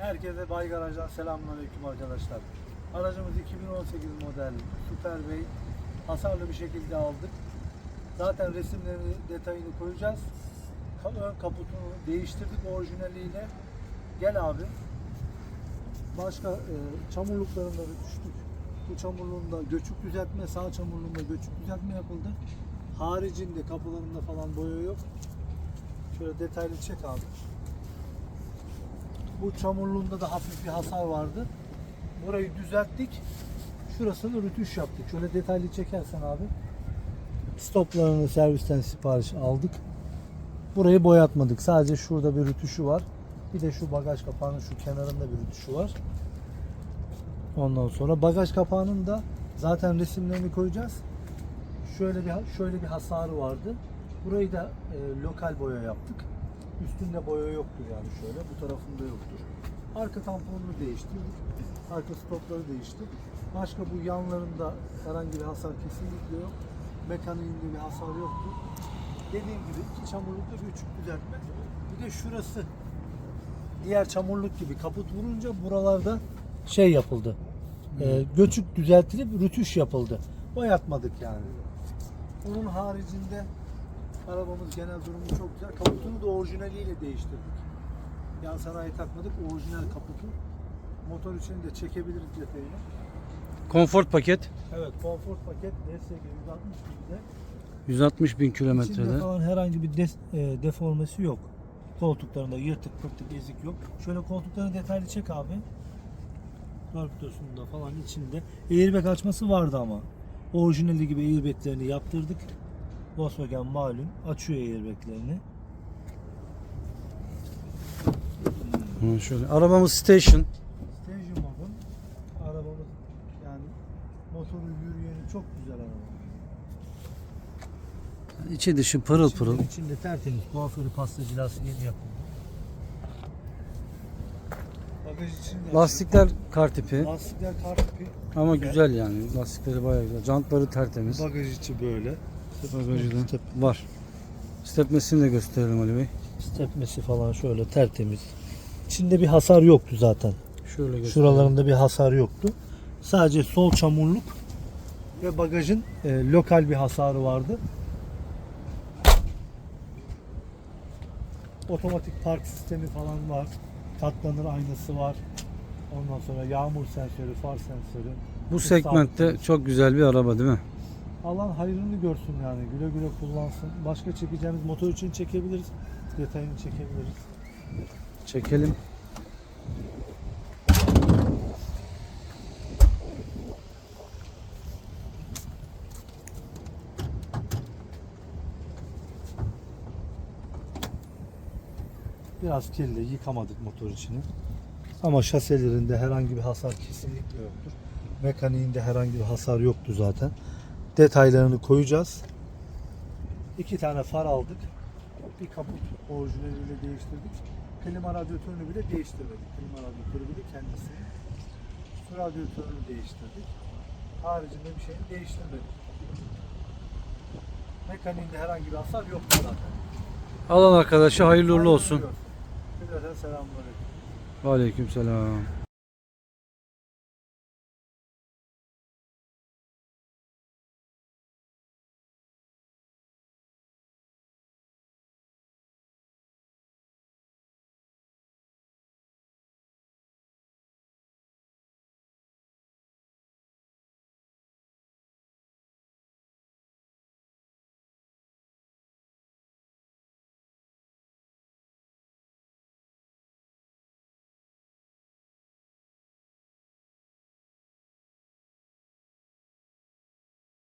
Herkese Bay Garaj'dan selamünaleyküm arkadaşlar. Aracımız 2018 model Super Bey. Hasarlı bir şekilde aldık. Zaten resimlerini, detayını koyacağız. Ön kaputunu değiştirdik orijinaliyle. Gel abi. Başka e, çamurluklarında da düştük. Bu çamurluğunda göçük düzeltme, sağ çamurluğunda göçük düzeltme yapıldı. Haricinde kapılarında falan boya yok. Şöyle detaylı çek abi. Bu çamurluğunda da hafif bir hasar vardı. Burayı düzelttik. Şurasını rütüş yaptık. Şöyle detaylı çekersen abi. Stoplarını servisten sipariş aldık. Burayı boyatmadık. Sadece şurada bir rütüşü var. Bir de şu bagaj kapağının şu kenarında bir rütüşü var. Ondan sonra bagaj kapağının da zaten resimlerini koyacağız. Şöyle bir şöyle bir hasarı vardı. Burayı da e, lokal boya yaptık. Üstünde boya yoktur yani şöyle. Bu tarafında yoktur. Arka tamponunu değiştirdik. Arka stopları değişti. Başka bu yanlarında herhangi bir hasar kesinlikle yok. Mekaniğinde bir hasar yoktu. Dediğim gibi iki çamurlukta bir küçük düzeltme. Bir de şurası diğer çamurluk gibi kaput vurunca buralarda şey yapıldı. E, göçük düzeltilip rütüş yapıldı. Boyatmadık yani. Onun haricinde arabamız genel durumu çok güzel. Kaputunu da orijinaliyle değiştirdik. Yan sanayi takmadık. Orijinal kaputu. Motor için de çekebiliriz detayını. Konfort paket. Evet, konfor paket DSG 160 binde. 160 bin İçinde kilometrede. falan herhangi bir des- e, deformesi yok. Koltuklarında yırtık pırtık ezik yok. Şöyle koltuklarını detaylı çek abi. Torpidosunda falan içinde. Airbag açması vardı ama. Orijinali gibi airbaglerini yaptırdık. Volkswagen malum açıyor airbaglerini. Hı, şöyle. Arabamız station. Station modun arabamız yani motoru yürüyeni çok güzel araba. İçi dışı pırıl pırıl. İçinde, içinde tertemiz kuaförü pastacılası yeni yapıldı. Lastikler kar tipi. Lastikler kar tipi. Ama güzel yani. Lastikleri bayağı güzel. Jantları tertemiz. Bagaj içi böyle. Bagajı da var. Stepmesini de gösterelim Ali Bey. stepmesi falan şöyle tertemiz. İçinde bir hasar yoktu zaten. Şöyle gösterelim. Şuralarında bir hasar yoktu. Sadece sol çamurluk ve bagajın e, lokal bir hasarı vardı. Otomatik park sistemi falan var. Katlanır aynası var. Ondan sonra yağmur sensörü, far sensörü. Bu segmentte çok güzel bir araba değil mi? Alan hayrını görsün yani. Güle güle kullansın. Başka çekeceğimiz motor için çekebiliriz. Detayını çekebiliriz. Çekelim. Biraz kirli, yıkamadık motor içini. Ama şaselerinde herhangi bir hasar kesinlikle yoktur. Mekaniğinde herhangi bir hasar yoktu zaten. Detaylarını koyacağız. İki tane far aldık. Bir kaput orijinaliyle değiştirdik. Klima radyatörünü bile değiştirmedik. Klima radyatörü bile kendisi. Su radyatörünü değiştirdik. Haricinde bir şeyini değiştirmedik. Mekaniğinde herhangi bir hasar yoktu zaten. Alan arkadaşa hayırlı uğurlu olsun. Selamünaleyküm. Aleyküm selam.